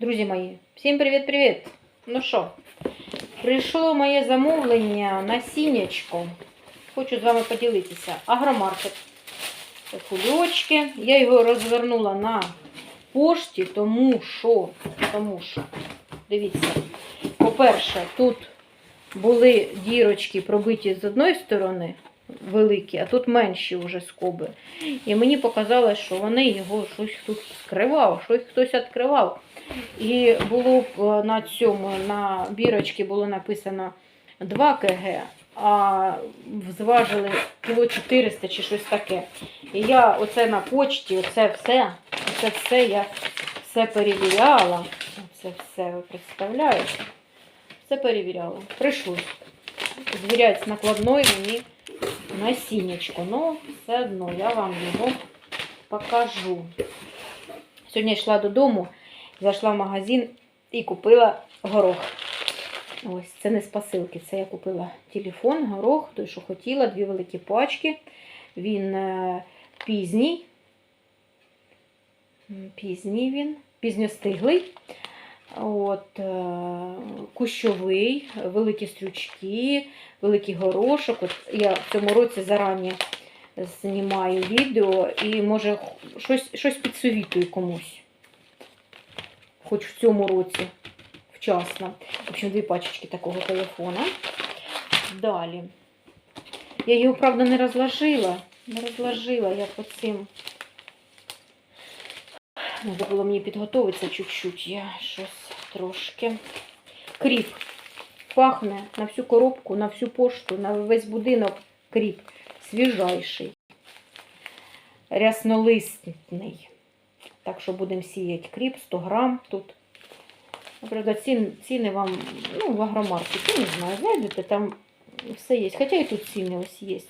Друзі мої, всім привіт-привіт! Ну що, прийшло моє замовлення на сінечко. Хочу з вами поділитися. Агромаркет. Це. Я його розвернула на пошті, тому що, тому що, дивіться, по-перше, тут були дірочки пробиті з одної сторони, великі, а тут менші вже скоби. І мені показалось, що вони його щось тут скривав, щось хтось відкривав. І було б е, на цьому, на бірочці було написано 2 кг, а зважили кіло 400 чи щось таке. І я оце на почті, оце все, оце все я все перевіряла. Оце все, ви представляєте? Все перевіряла. Прийшлось. Звіряти з накладною мені насіннячко. Ну, все одно я вам його покажу. Сьогодні йшла додому, зайшла в магазин і купила горох. Ось, це не з посилки, це я купила телефон, горох, той, що хотіла, дві великі пачки. Він е, пізній. Пізній він, пізньостиглий. От, е, кущовий, великі стрючки, великий горошок. От я в цьому році зарані знімаю відео і може щось, щось підсовітую комусь. Хоч в цьому році вчасно. В общем, дві пачечки такого телефона. Далі. Я його, правда, не розложила. Не розложила я по цим. Треба було мені підготуватися чуть-чуть. Я щось трошки. Кріп. Пахне на всю коробку, на всю пошту, на весь будинок кріп. Свіжайший. Ряснолистний. Так що будемо сіяти кріп, 100 грам тут. Наприклад, ціни, вам, ну, в агромаркеті, не знаю, зайдете, там все є. Хоча і тут ціни ось є.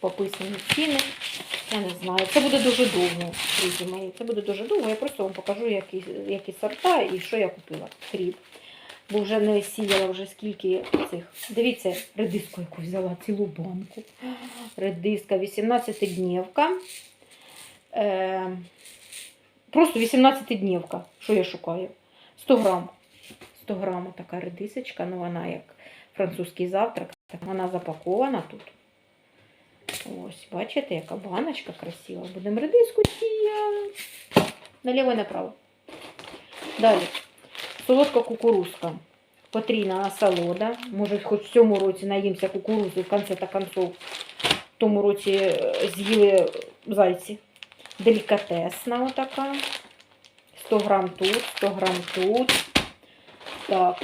Пописані ціни. Я не знаю. Це буде дуже довго, друзі мої. Це буде дуже довго. Я просто вам покажу, які, які сорта і що я купила. Кріп. Бо вже не сіяла вже скільки цих. Дивіться, редиску яку взяла, цілу банку. Редиска 18-днівка. Е, просто 18-днівка. Що я шукаю? 100 грам. 100 грам така редисочка, ну вона як французький завтрак. Вона запакована тут. Ось, бачите, яка баночка красива. Будемо редиску сіяти. Наліво і направо. Далі. Солодка кукурузка. Потрійна насолода. Може, хоч в цьому році наїмся кукурузи, в конце та концов. В тому році е, з'їли зайці. Делікатесна отака. 100 грам тут, 100 грам тут. Так.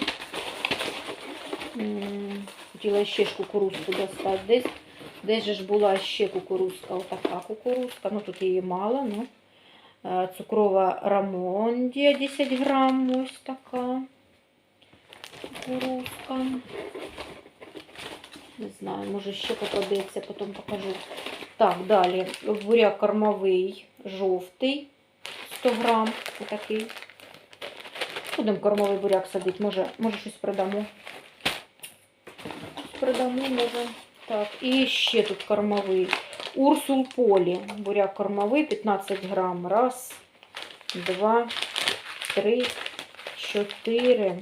Хотіла ще ж кукурузку достати. Десь, десь же ж була ще кукурузка, отака кукурузка. Ну тут її мало, ну. Е, Цукрова рамондія 10 грам, ось така кукурузка. Не знаю, може ще попадеться, потім покажу. Так, далі. Буряк кормовий, жовтий. 100 грам. Отакий. Будемо кормовий буряк садити. Може, може щось продамо. Продамо, може. Так, і ще тут кормовий. Урсул Полі. Буряк кормовий, 15 грам. Раз, два, три, чотири.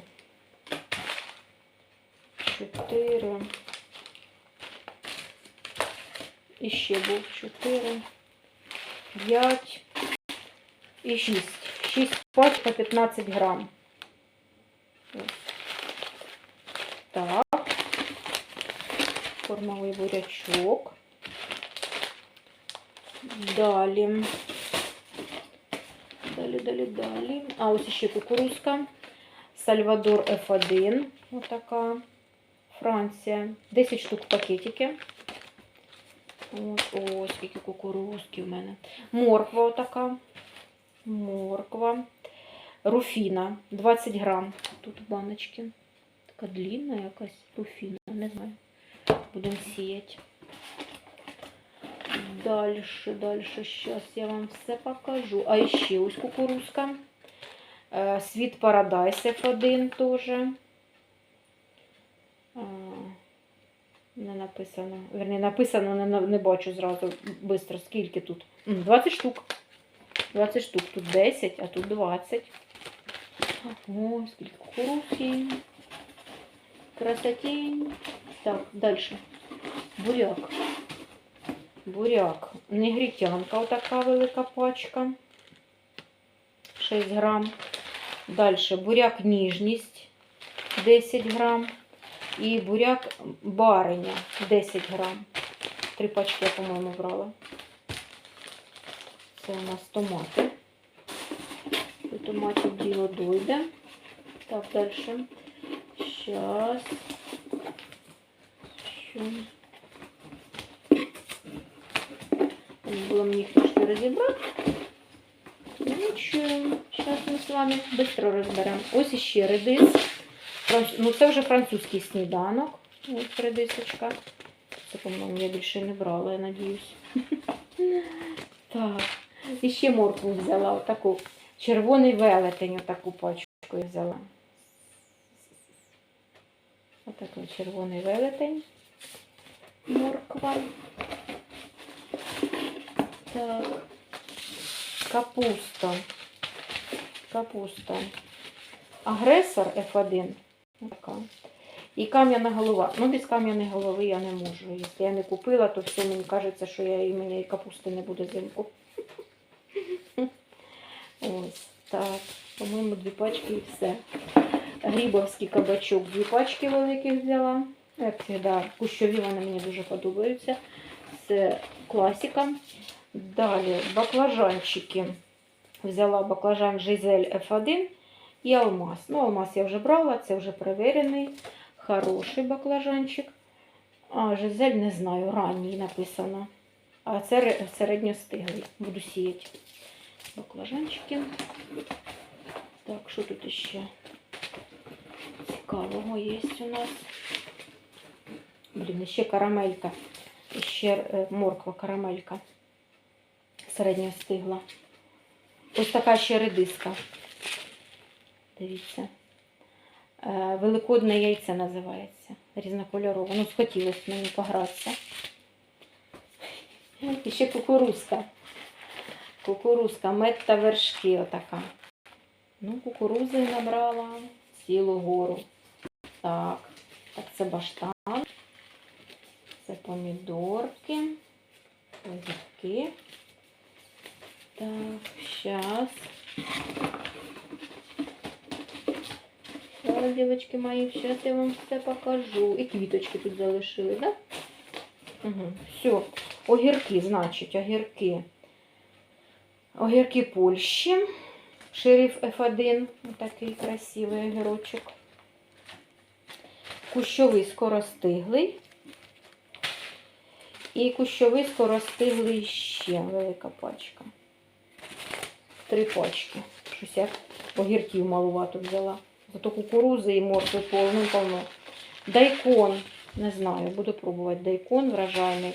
Чотири. І ще був чотири. П'ять. І 6. 6 пачка 15 грам. Так. Формовий бурячок. Далі. Далі, далі, далі. А, ось ще кукурузка. Сальвадор F1. Отака. Франція. 10 штук в пакетики. От, ось скільки кукурузки в мене. Морква отака. Морква. Руфіна 20 грам. Тут в баночці. Така длинна якась руфіна, не знаю. Будемо сіяти. Дальше, дальше, зараз я вам все покажу. А ще ось кукурузка. Світ Парадайс F1 теж. Не написано. Верні, написано, не, не бачу зразу швидко, скільки тут. 20 штук. 20 штук. Тут 10, а тут 20. Ой, скільки кукурузки. Красотень. Так, дальше. Буряк. Буряк. Негритянка, отака велика пачка. 6 грам. Дальше буряк ніжність 10 грам. І буряк бариня 10 грам. Три пачки я, по-моєму, брала. Це у нас томати. До томатів діло дойде. Так, далі. Сейчас. Що? Треба було мені їх трошки розібрати. Ну нічого, зараз ми з вами швидко розберемо. Ось іще редис. Ну, це вже французький сніданок. Ось редисочка. Це, по-моєму, я більше не брала, я надіюсь. Так. І ще моркву взяла, отаку. Червоний велетень, отаку пачку я взяла. Отакий червоний велетень. Морква. Так. Капуста. Капуста. Агресор F1. Така. І кам'яна голова. Ну, без кам'яної голови я не можу. Якщо я не купила, то все мені кажеться, що я і мені і капусти не буде взимку. Ось так. По-моєму, дві пачки і все. Грібовський кабачок, дві пачки великих взяла. Як завжди, кущові вони мені дуже подобаються. Це класика. Далі баклажанчики. Взяла баклажан Жизель F1 і алмаз. Ну, алмаз я вже брала, це вже перевірений, хороший баклажанчик. А, Жизель не знаю, ранній написано. А це середньостиглий. Буду сіяти баклажанчики. Так, що тут іще цікавого є у нас? Блін, ще карамелька. Ще е, морква карамелька. Середньостигла. Ось така ще редиска. Дивіться. Е, Великодне яйце називається. Різнокольорове. Ну, схотілося мені погратися. І ще кукурузка. Кукурузка, мед та вершки отака. Ну, кукурузи набрала цілу гору. Так, так, це баштан. Це помідорки, огірки. Так, зараз. Зараз, дівчатки мої, зараз я вам все покажу. І квіточки тут залишили, так? Да? Угу. Все. Огірки, значить, огірки. Огірки Польщі. Шериф F1. Такий красивий огірочок. Кущовий скоростиглий. І кущовий скоростиглий ще велика пачка. Три пачки. Щось я огірків малувато взяла. Зато кукурузи і моркви повно-повно. Дайкон. Не знаю, буду пробувати дайкон вражальний.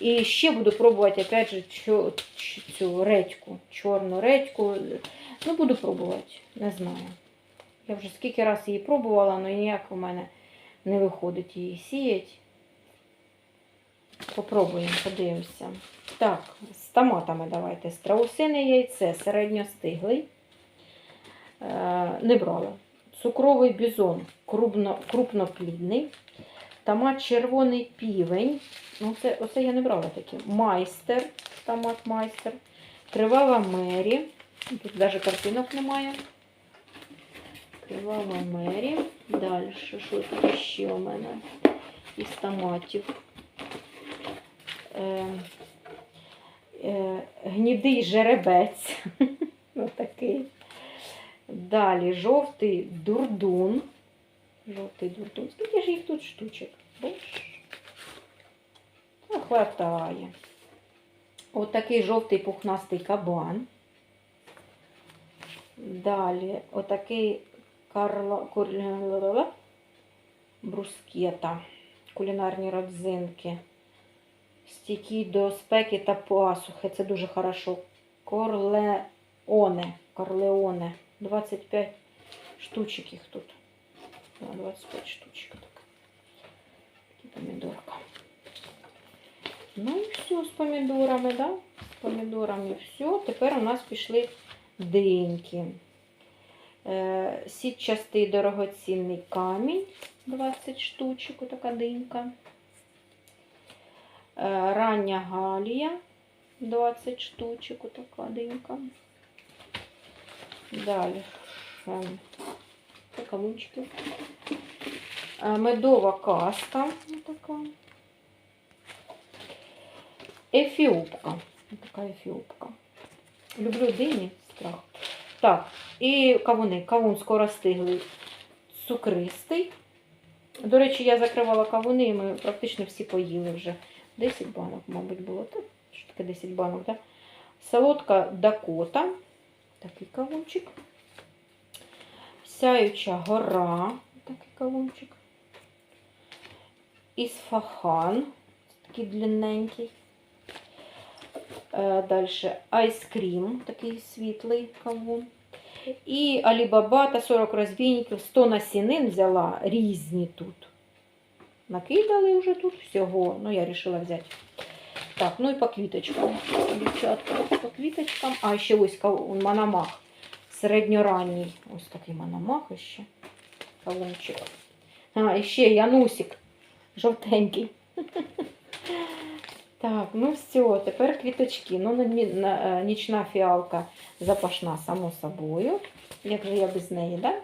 І ще буду пробувати, опять же, цю, цю редьку, чорну редьку. Ну, буду пробувати, не знаю. Я вже скільки раз її пробувала, але ніяк у мене не виходить її сіяти. Попробуємо, подивимося. Так, з томатами давайте. Страусине яйце середньостиглий. Е, не брала. Цукровий бізон крупно, крупноплідний. Томат червоний півень. Ну, це, оце я не брала таке. Майстер. Томат майстер. Кривава мері. Тут навіть картинок немає. Кривава мері. Далі, що тут ще у мене із томатів? Е, е, гнідий жеребець. Отакий. Далі жовтий дурдун. Жовтий дурдун. Скільки ж їх тут штучок? Ну, хватає. Отакий жовтий пухнастий кабан. Далі отакий Карла... брускета. Кулінарні родзинки. Стійкі до спеки та посухи. Це дуже хорошо. Корлеоне. Корлеоне. 25 штучок їх тут. 25 штучок. Так. Помідорка. Ну і все з помідорами, да? З помідорами все. Тепер у нас пішли диньки. Е, Сітчастий дорогоцінний камінь 20 штучок, така динька. Е, Рання галія 20 штучок, така динька. Далі. Кавунчики. Е, Медова каска. Така. Ефіопка. Така ефіопка. Люблю дині, страх. Так, і кавуни. Кавун скоростиглий, цукристий. До речі, я закривала кавуни, і ми практично всі поїли вже. 10 банок, мабуть, було. Так, що таке 10 банок, так? Солодка Дакота. Такий кавунчик. Сяюча гора. Такий кавунчик. Ісфахан. Такий длинненький. Е, Далі айскрім, такий світлий кавун. І Алібаба та 40 розбійників, 100 насінин взяла різні тут. Накидали вже тут всього. Ну, я вирішила взяти. Так, ну і по квіточкам. Дівчатка, по квіточкам. А ще ось манамах. Середньоранній. Ось такий манамах ще. Кавунчик. А, і Янусик. Жовтенький. Так, ну все, тепер квіточки. Ну, е, нічна фіалка запашна, само собою. Як же я без неї, да?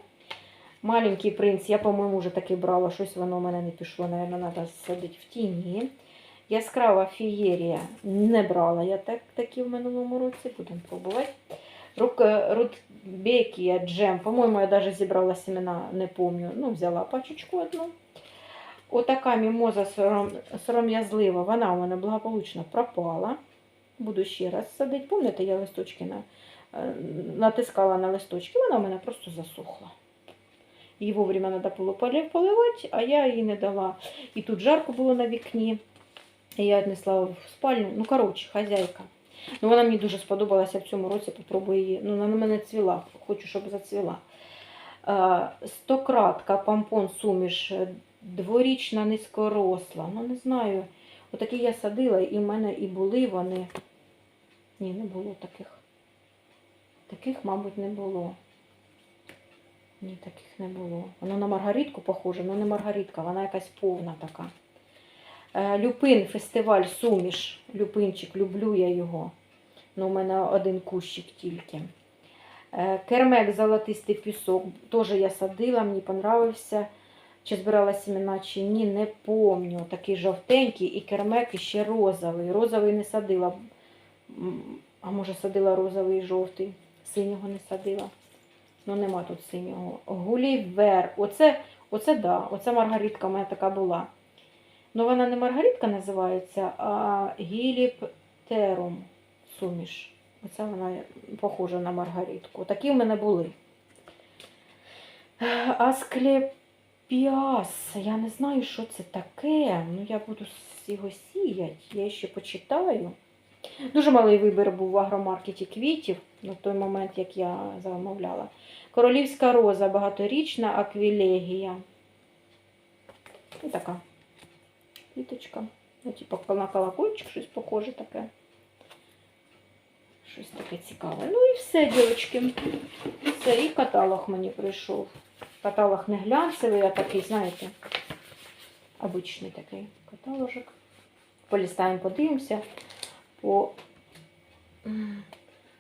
Маленький принц, я, по-моєму, вже таки брала, щось воно у мене не пішло, Наверно, треба садити в тіні. Яскрава фієрія не брала я так, такі в минулому році, будемо пробувати. Рук, рудбекія джем, по-моєму, я навіть зібрала семена, не пам'ятаю. Ну, взяла пачечку одну. Отака мімоза сором, сором'язлива, вона у мене благополучно пропала. Буду ще раз садити. Пам'ятаєте, я листочки на, е, натискала на листочки, вона у мене просто засохла. Її вовремя треба було поливати, а я її не дала. І тут жарко було на вікні. Я віднесла в спальню. Ну, коротше, хазяйка. Ну, вона мені дуже сподобалася в цьому році, попробую її. Ну, вона на мене цвіла, хочу, щоб зацвіла. Стократка, помпон, суміш, дворічна низькоросла. Ну, не знаю. Отакі я садила, і в мене і були вони. Ні, не було таких. Таких, мабуть, не було. Ні, таких не було. Воно на маргаритку похоже, але не маргаритка, вона якась повна така. Е, Люпин, фестиваль, суміш. Люпинчик, люблю я його. Ну, у мене один кущик тільки. Е, Кермек, золотистий пісок. Теж я садила, мені понравився. Чи збирала семена, чи ні, не помню. Такий жовтенький і кермек і ще розовий. Розовий не садила. А може садила розовий і жовтий. Синього не садила. Ну нема тут синього. Гулівер. Оце, оце да, оце маргаритка у мене така була. Ну вона не маргаритка називається, а гіліптерум суміш. Оце вона похожа на маргаритку. Такі в мене були. Асклепіас. Я не знаю, що це таке. Ну, я буду його сіяти. Я ще почитаю. Дуже малий вибір був в агромаркеті квітів на той момент, як я замовляла. Королівська роза, багаторічна аквілегія. І така квіточка. Ну, типу на колокольчик щось похоже таке. Щось таке цікаве. Ну і все, дівчатки. Все, і каталог мені прийшов. Каталог не глянцевий, а такий, знаєте, обичний такий каталожик. Полістаємо, подивимося, по...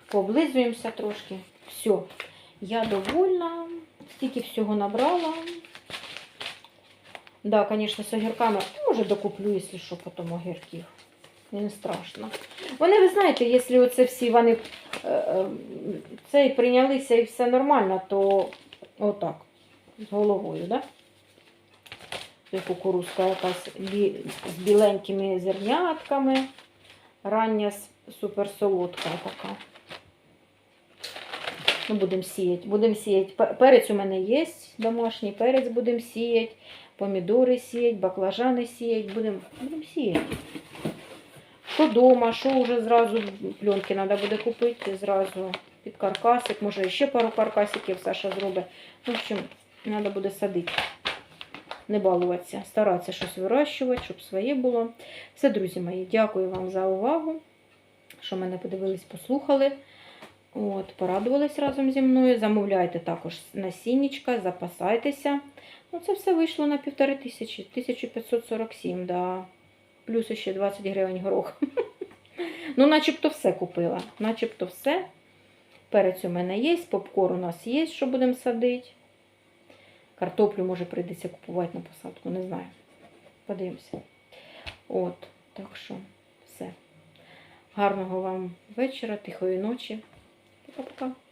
пооблизуємося трошки. Все, я довольна, стільки всього набрала. Да, звісно, з огірками. Може, докуплю, якщо що, потім огірків. Не страшно. Вони, ви знаєте, якщо оце всі вони е, е, цей прийнялися і все нормально, то отак, з головою, да? Це кукурузка якась з біленькими зернятками. Рання суперсолодка така. Ну, будемо сіяти. Будемо сіяти. Перець у мене є, домашній перець будемо сіяти, помідори сіяти, баклажани сіяти, будемо будем сіяти. Що дома, що вже зразу пленки треба буде купити, зразу під каркасик, може ще пару каркасиків Саша зробить. В общем, треба буде садити. Не балуватися, старатися щось вирощувати, щоб своє було. Все, друзі мої, дякую вам за увагу, що мене подивились, послухали. От, порадувались разом зі мною. Замовляйте також насіннячка, запасайтеся. Ну, це все вийшло на півтори тисячі, 1547, да. Плюс ще 20 гривень горох. Ну, начебто все купила. Начебто все. Перець у мене є, попкорн у нас є, що будемо садити. Картоплю, може, прийдеться купувати на посадку, не знаю. Подивимося. От, так що, все. Гарного вам вечора, тихої ночі. Ốp.